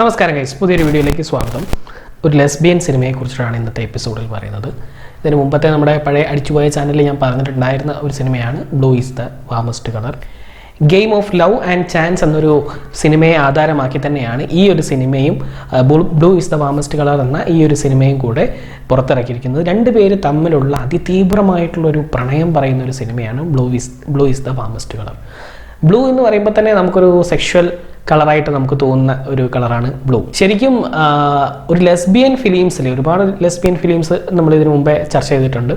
നമസ്കാരം ഗൈസ് പുതിയൊരു വീഡിയോയിലേക്ക് സ്വാഗതം. ഒരു ലെസ്ബിയൻ സിനിമയെക്കുറിച്ചാണ് ഇന്നത്തെ എപ്പിസോഡിൽ പറയുന്നത്. ഇതിന് മുമ്പത്തെ നമ്മുടെ പഴയ അടിച്ചുപോയ ചാനലിൽ ഞാൻ പറഞ്ഞിട്ടുണ്ടായിരുന്ന ഒരു സിനിമയാണ് blue is the warmest colour game of love and chance എന്നൊരു സിനിമയെ ആധാരമാക്കി തന്നെയാണ് ഈ ഒരു സിനിമയും blue is the warmest colour എന്ന ഈ ഒരു സിനിമയും കൂടെ പുറത്തിറക്കിയിരിക്കുന്നത്. രണ്ട് പേര് തമ്മിലുള്ള അതിതീവ്രമായിട്ടുള്ള ഒരു പ്രണയം പറയുന്ന ഒരു സിനിമയാണ് blue is blue is the warmest colour blue എന്ന് പറയുമ്പോൾ തന്നെ നമുക്കൊരു സെക്ഷൽ കളറായിട്ട് നമുക്ക് തോന്നുന്ന ഒരു കളറാണ് ബ്ലൂ. ശരിക്കും ഒരു ലെസ്ബിയൻ ഫിലിംസിൽ ഒരുപാട് ലെസ്ബിയൻ ഫിലിംസ് നമ്മൾ ഇതിനു മുമ്പേ ചർച്ച ചെയ്തിട്ടുണ്ട്.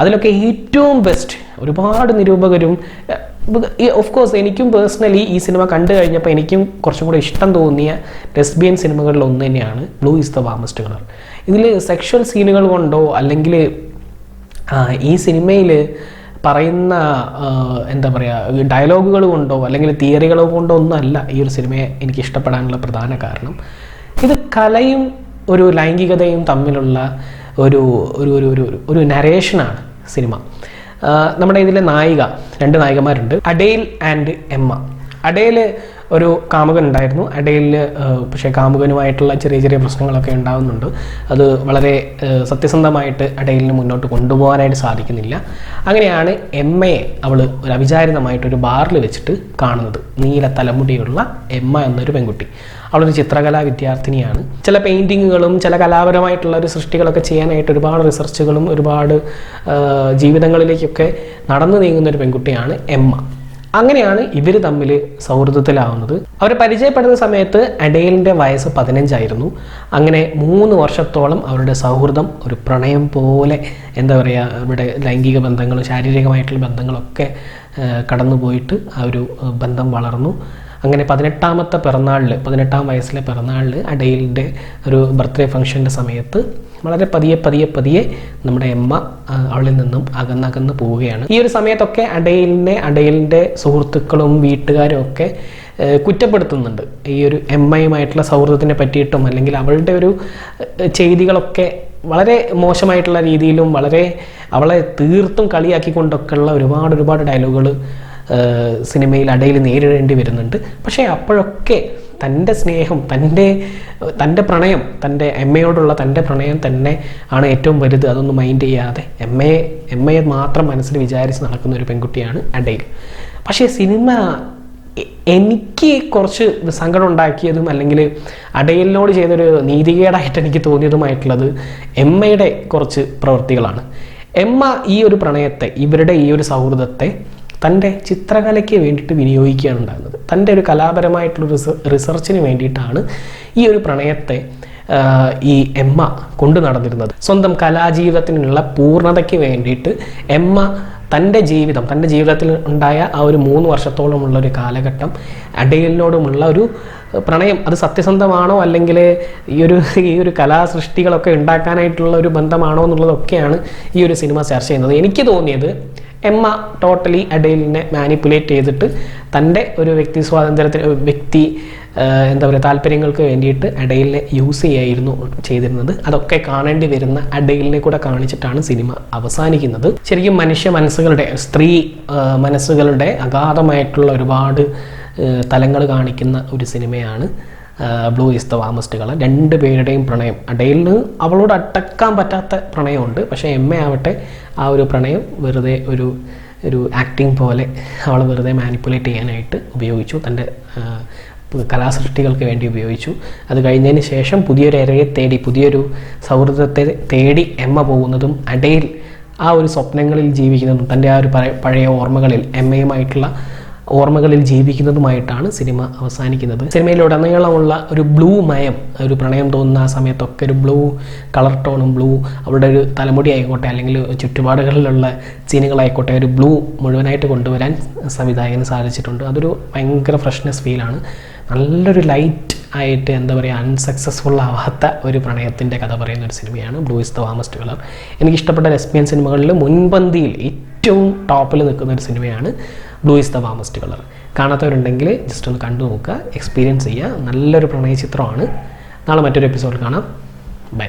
അതിലൊക്കെ ഏറ്റവും ബെസ്റ്റ് ഒരുപാട് നിരൂപകരും ഓഫ് കോഴ്സ് എനിക്കും പേഴ്സണലി ഈ സിനിമ കണ്ടു കഴിഞ്ഞപ്പോൾ എനിക്കും കുറച്ചും കൂടെ ഇഷ്ടം തോന്നിയ ലെസ്ബിയൻ സിനിമകളിൽ ഒന്ന് തന്നെയാണ് blue is the warmest colour. ഇതിൽ സെക്ഷൽ സീനുകൾ കൊണ്ടോ അല്ലെങ്കിൽ ഈ സിനിമയിൽ പറയുന്ന എന്താ പറയുക ഡയലോഗുകൾ കൊണ്ടോ അല്ലെങ്കിൽ തിയറികൾ കൊണ്ടോ ഒന്നും അല്ല ഈ ഒരു സിനിമയെ എനിക്ക് ഇഷ്ടപ്പെടാനുള്ള പ്രധാന കാരണം. ഇത് കലയും ഒരു ലൈംഗികതയും തമ്മിലുള്ള ഒരു ഒരു ഒരു ഒരു ഒരു നരേഷനാണ് സിനിമ. നമ്മുടെ ഇതിലെ നായിക രണ്ട് നായികമാരുണ്ട്. അഡേൽ ആൻഡ് എമ്മ. അഡേൽ ഒരു കാമുകൻ ഉണ്ടായിരുന്നു. ഇടയിൽ പക്ഷേ കാമുകനുമായിട്ടുള്ള ചെറിയ ചെറിയ പ്രശ്നങ്ങളൊക്കെ ഉണ്ടാകുന്നുണ്ട് അത് വളരെ സത്യസന്ധമായിട്ട് ഇടയിലിന് മുന്നോട്ട് കൊണ്ടുപോകാനായിട്ട് സാധിക്കുന്നില്ല. അങ്ങനെയാണ് എം എമ്മയെ അവൾ ഒരു അവിചാരിതമായിട്ട് ഒരു ബാറിൽ വെച്ചിട്ട് കാണുന്നത്. നീല തലമുടിയുള്ള എമ്മ എന്നൊരു പെൺകുട്ടി. അവളൊരു ചിത്രകലാ വിദ്യാർത്ഥിനിയാണ്. ചില പെയിന്റിങ്ങുകളും ചില കലാപരമായിട്ടുള്ള ഒരു സൃഷ്ടികളൊക്കെ ചെയ്യാനായിട്ട് ഒരുപാട് റിസർച്ചുകളും ഒരുപാട് ജീവിതങ്ങളിലേക്കൊക്കെ നടന്നു നീങ്ങുന്ന ഒരു പെൺകുട്ടിയാണ് എമ്മ അങ്ങനെയാണ് ഇവർ തമ്മിൽ സൗഹൃദത്തിലാവുന്നത്. അവർ പരിചയപ്പെടുന്ന സമയത്ത് അഡേലിന്റെ വയസ്സ് പതിനഞ്ചായിരുന്നു. അങ്ങനെ മൂന്ന് വർഷത്തോളം അവരുടെ സൗഹൃദം ഒരു പ്രണയം പോലെ എന്താ പറയുക അവരുടെ ലൈംഗിക ബന്ധങ്ങളും ശാരീരികമായിട്ടുള്ള ബന്ധങ്ങളൊക്കെ കടന്നുപോയിട്ട് ആ ഒരു ബന്ധം വളർന്നു. അങ്ങനെ പതിനെട്ടാമത്തെ പിറന്നാളിൽ പതിനെട്ടാം വയസ്സിലെ പിറന്നാളിൽ അഡെയിലിന്റെ ഒരു ബർത്ത്ഡേ ഫംഗ്ഷന്റെ സമയത്ത് വളരെ പതിയെ പതിയെ പതിയെ നമ്മുടെ എമ്മ അവളിൽ നിന്നും അകന്നകന്ന് പോവുകയാണ്. ഈ ഒരു സമയത്തൊക്കെ അഡെയിലിനെ അഡെയിലിന്റെ സുഹൃത്തുക്കളും വീട്ടുകാരും ഒക്കെ കുറ്റപ്പെടുത്തുന്നുണ്ട്. ഈ ഒരു എമ്മയുമായിട്ടുള്ള സൗഹൃദത്തിനെ പറ്റിയിട്ടും അല്ലെങ്കിൽ അവളുടെ ഒരു ചെയ്തികളൊക്കെ വളരെ മോശമായിട്ടുള്ള രീതിയിലും വളരെ അവളെ തീർത്തും കളിയാക്കിക്കൊണ്ടൊക്കെയുള്ള ഒരുപാട് ഒരുപാട് ഡയലോഗുകൾ സിനിമയിൽ അടയിൽ നേരിടേണ്ടി വരുന്നുണ്ട്. പക്ഷേ അപ്പോഴൊക്കെ തന്റെ സ്നേഹം തന്റെ തന്റെ പ്രണയം തന്റെ എമ്മയോടുള്ള തന്റെ പ്രണയം തന്നെ ആണ് ഏറ്റവും വലുത്. അതൊന്നും മൈൻഡ് ചെയ്യാതെ എമ്മയെ എമ്മയെ മാത്രം മനസ്സിൽ വിചാരിച്ച് നടക്കുന്ന ഒരു പെൺകുട്ടിയാണ് അടയിൽ പക്ഷേ സിനിമ എനിക്ക് കുറച്ച് സങ്കടം ഉണ്ടാക്കിയതും അല്ലെങ്കിൽ അടയലിനോട് ചെയ്തൊരു നീതികേടായിട്ട് എനിക്ക് തോന്നിയതുമായിട്ടുള്ളത് എമ്മയുടെ കുറച്ച് പ്രവൃത്തികളാണ്. എമ്മ ഈ ഒരു പ്രണയത്തെ ഇവരുടെ ഈ ഒരു സൗഹൃദത്തെ തന്റെ ചിത്രകലയ്ക്ക് വേണ്ടിയിട്ട് വിനിയോഗിക്കുകയാണ് ഉണ്ടാകുന്നത് തന്റെ ഒരു കലാപരമായിട്ടുള്ള റിസ റിസർച്ചിന് വേണ്ടിയിട്ടാണ് ഈ ഒരു പ്രണയത്തെ ഈ എമ്മ കൊണ്ടു നടന്നിരുന്നത്. സ്വന്തം കലാജീവിതത്തിനുള്ള പൂർണതയ്ക്ക് വേണ്ടിയിട്ട് എമ്മ തന്റെ ജീവിതം തന്റെ ജീവിതത്തിൽ ഉണ്ടായ ആ ഒരു മൂന്ന് വർഷത്തോളമുള്ള ഒരു കാലഘട്ടം അഡേലിനോടുമുള്ള ഒരു പ്രണയം അത് സത്യസന്ധമാണോ അല്ലെങ്കിൽ ഈ ഒരു ഈ ഒരു കലാസൃഷ്ടികളൊക്കെ ഉണ്ടാക്കാനായിട്ടുള്ള ഒരു ബന്ധമാണോ എന്നുള്ളതൊക്കെയാണ് ഈ ഒരു സിനിമ ചർച്ച ചെയ്യുന്നത്. എനിക്ക് തോന്നിയത് എമ്മ ടോട്ടലി അഡേലിനെ മാനിപ്പുലേറ്റ് ചെയ്തിട്ട് തന്റെ ഒരു വ്യക്തി സ്വാതന്ത്ര്യത്തിന് വ്യക്തി എന്താ പറയുക താല്പര്യങ്ങൾക്ക് വേണ്ടിയിട്ട് അഡേലിനെ യൂസ് ചെയ്യായിരുന്നു ചെയ്തിരുന്നത്. അതൊക്കെ കാണേണ്ടി വരുന്ന അഡേലിനെ കൂടെ കാണിച്ചിട്ടാണ് സിനിമ അവസാനിക്കുന്നത്. ശരിക്കും മനുഷ്യ മനസ്സുകളുടെ സ്ത്രീ മനസ്സുകളുടെ അഗാധമായിട്ടുള്ള ഒരുപാട് തലങ്ങൾ കാണിക്കുന്ന ഒരു സിനിമയാണ് blue is the warmest colour. രണ്ട് പേരുടെയും പ്രണയം. അടയിലിന് അവളോട് അട്ടക്കാൻ പറ്റാത്ത പ്രണയമുണ്ട്. പക്ഷേ എം എ ആവട്ടെ ആ ഒരു പ്രണയം വെറുതെ ഒരു ഒരു ആക്ടിങ് പോലെ അവൾ വെറുതെ മാനിപ്പുലേറ്റ് ചെയ്യാനായിട്ട് ഉപയോഗിച്ചു. തന്റെ കലാസൃഷ്ടികൾക്ക് വേണ്ടി ഉപയോഗിച്ചു. അത് കഴിഞ്ഞതിന് ശേഷം പുതിയൊരു ഇരയെ തേടി പുതിയൊരു സൗഹൃദത്തെ തേടി എമ്മ പോകുന്നതും അടയിൽ ആ ഒരു സ്വപ്നങ്ങളിൽ ജീവിക്കുന്നതും തന്റെ ആ ഒരു പഴയ ഓർമ്മകളിൽ എമ്മയുമായിട്ടുള്ള ഓർമ്മകളിൽ ജീവിക്കുന്നതുമായിട്ടാണ് സിനിമ അവസാനിക്കുന്നത്. സിനിമയിലുടനീളമുള്ള ഒരു ബ്ലൂ മയം ഒരു പ്രണയം തോന്നുന്ന ആ സമയത്തൊക്കെ ഒരു ബ്ലൂ കളർ ടോണും ബ്ലൂ അവരുടെ ഒരു തലമുടി ആയിക്കോട്ടെ അല്ലെങ്കിൽ ചുറ്റുപാടുകളിലുള്ള സീനുകളായിക്കോട്ടെ ഒരു ബ്ലൂ മുഴുവനായിട്ട് കൊണ്ടുവരാൻ സംവിധായകന് സാധിച്ചിട്ടുണ്ട്. അതൊരു ഭയങ്കര ഫ്രഷ്നെസ് ഫീലാണ് നല്ലൊരു ലൈറ്റ് ആയിട്ട് എന്താ പറയുക അൺസക്സസ്ഫുൾ ആവാത്ത ഒരു പ്രണയത്തിന്റെ കഥ പറയുന്ന ഒരു സിനിമയാണ് blue is the warmest colour. എനിക്കിഷ്ടപ്പെട്ട ലെസ്ബിയൻ സിനിമകളിൽ മുൻപന്തിയിൽ ഏറ്റവും ടോപ്പിൽ നിൽക്കുന്ന ഒരു സിനിമയാണ് blue is the warmest colour കാണാത്തവരുണ്ടെങ്കിൽ ജസ്റ്റ് ഒന്ന് കണ്ടു നോക്കുക എക്സ്പീരിയൻസ് ചെയ്യുക. നല്ലൊരു പ്രണയ ചിത്രമാണ്. നാളെ മറ്റൊരു എപ്പിസോഡ് കാണാം. ബൈ